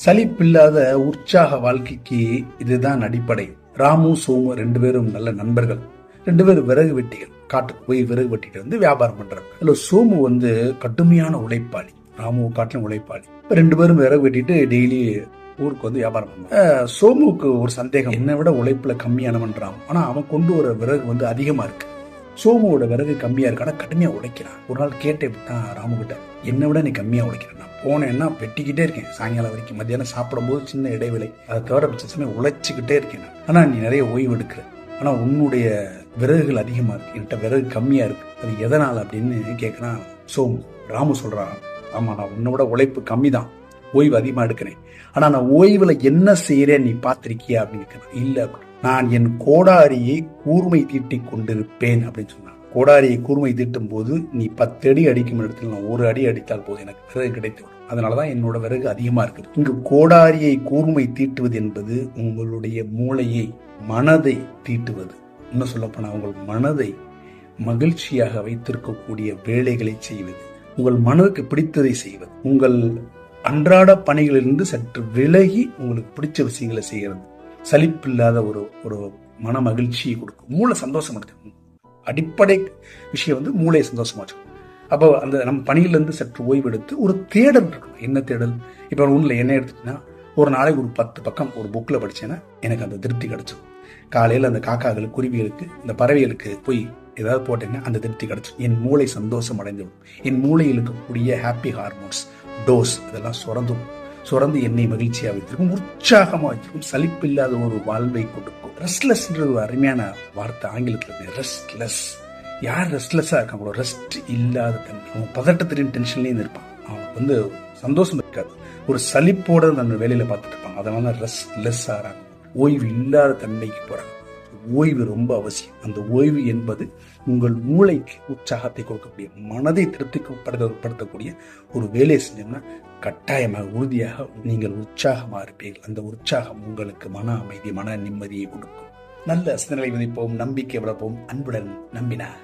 சலிப்பில்லாத உற்சாக வாழ்க்கைக்கு இதுதான் அடிப்படை. ராமு சோமு ரெண்டு பேரும் நல்ல நண்பர்கள். ரெண்டு பேரும் விறகு வெட்டிகள் காட்டுக்கு போய் விறகு வெட்டிட்டு வந்து வியாபாரம் பண்றாங்க. அதுல சோமு வந்து கடுமையான உழைப்பாளி. ராமு காட்டிலும் உழைப்பாளி. ரெண்டு பேரும் விறகு வெட்டிட்டு டெய்லி ஊருக்கு வந்து வியாபாரம் பண்ணுவாங்க. சோமுக்கு ஒரு சந்தேகம். என்னை விட உழைப்புல கம்மியானவன்றான் ஆனா அவன் கொண்டு வர விறகு வந்து அதிகமா இருக்கு. சோமுவோட விறகு கம்மியா இருக்கு ஆனா கடுமையா உழைக்கிறான். ஒரு நாள் கேட்டேன் தான் ராமு கிட்ட. என்னை விட நீ கம்மியா உழைக்கிறேன். போனேன்னா வெட்டிக்கிட்டே இருக்கேன். சாயங்காலம் வரைக்கும். மத்தியானம் சாப்பிடும்போது சின்ன இடைவெளி. அதை தவிர மிச்ச சமயம் உழைச்சிக்கிட்டே இருக்கேன் ஆனால் நீ நிறைய ஓய்வு எடுக்கிற. ஆனால் உன்னுடைய விறகுகள் அதிகமாக இருக்கு. என்கிட்ட விறகு கம்மியாக இருக்கு. அது எதனால் அப்படின்னு கேட்கறான் சோம். ராமு சொல்கிறான் ஆமா நான் உன்னை விட உழைப்பு கம்மி தான் ஓய்வு அதிகமாக எடுக்கிறேன். ஆனால் நான் ஓய்வில் என்ன செய்கிறேன் நீ பார்த்துருக்கியா? அப்படின்னு கேட்குறேன் இல்லை நான் என் கோடாரியை கூர்மை தீட்டி கொண்டிருப்பேன் அப்படின்னு சொன்னான் கோடாரியை கூர்மை தீட்டும் போது நீ பத்து அடி அடிக்கும் இடத்துல நான் ஒரு அடி அடித்தால் போது எனக்கு விறகு கிடைத்து அதனால அதனாலதான் என்னோட விறகு அதிகமா இருக்குது. இங்கு கோடாரியை கூர்மை தீட்டுவது என்பது உங்களுடைய மூளையை மனதை தீட்டுவது. இன்னும் சொல்லப்போனால் உங்கள் மனதை மகிழ்ச்சியாக வைத்திருக்கக்கூடிய வேலைகளை செய்வது. உங்கள் மனதுக்கு பிடித்ததை செய்வது. உங்கள் அன்றாட பணிகளிலிருந்து சற்று விலகி உங்களுக்கு பிடிச்ச விஷயங்களை செய்கிறது. சலிப்பில்லாத ஒரு ஒரு மன மகிழ்ச்சியை கொடுக்கும். மூளை சந்தோஷம் எடுத்துக்கும் அடிப்படை விஷயம் வந்து மூளையை சந்தோஷமா வச்சுக்கும் அப்போ அந்த நம்ம பணியிலேருந்து சற்று ஓய்வெடுத்து ஒரு தேடல் இருக்கும் என்ன தேடல்? இப்போ ஒன்றில் என்ன எடுத்துச்சுன்னா ஒரு நாளைக்கு ஒரு பத்து பக்கம் ஒரு புக்கில் படித்தேன்னா எனக்கு அந்த திருப்தி கிடச்சிடும் காலையில் அந்த காக்காக்களுக்கு குருவிகளுக்கு இந்த பறவைகளுக்கு போய் ஏதாவது போட்டேன்னா அந்த திருப்தி கிடச்சிடும் என் மூளை சந்தோஷம் அடைந்துவிடும். என் மூளையில் இருக்கக்கூடிய ஹாப்பி ஹார்மோன்ஸ் டோஸ் இதெல்லாம் சுரந்தும் சுரந்து என்னை மகிழ்ச்சியாக வைத்திருக்கும் உற்சாகமாக வைத்திருக்கும் சலிப்பில்லாத ஒரு வாழ்வை கொடுக்கும் ரெஸ்ட்லெஸ்ன்றது ஒரு அருமையான வார்த்தை. ஆங்கிலத்தில் இருக்கு ரெஸ்ட்லெஸ் யார் ரெஸ்ட்லெஸ்ஸாக இருக்காங்களோ ரெஸ்ட் இல்லாத தன்மை. அவன் பதட்டத்திலையும் டென்ஷன்லையும் இருப்பான் அவனுக்கு வந்து சந்தோஷம் இருக்காது. ஒரு சலிப்போட நம்ம வேலையில பார்த்துட்டு இருப்பாங்க. அதனால ரெஸ்ட்லெஸ் ஆகிறாங்க ஓய்வு இல்லாத தன்மைக்கு போகிறாங்க ஓய்வு ரொம்ப அவசியம். அந்த ஓய்வு என்பது உங்கள் மூளைக்கு உற்சாகத்தை கொடுக்கக்கூடிய மனதை திருப்திப்படுத்தக்கூடிய ஒரு வேலையை செஞ்சோம்னா கட்டாயமாக உறுதியாக நீங்கள் உற்சாகமாக இருப்பீர்கள். அந்த உற்சாகம் உங்களுக்கு மன அமைதி மன நிம்மதியை கொடுக்கும். நல்ல சிந்தனை விதைப்போம் நம்பிக்கை வளர்ப்போம். அன்புடன் நம்பினார்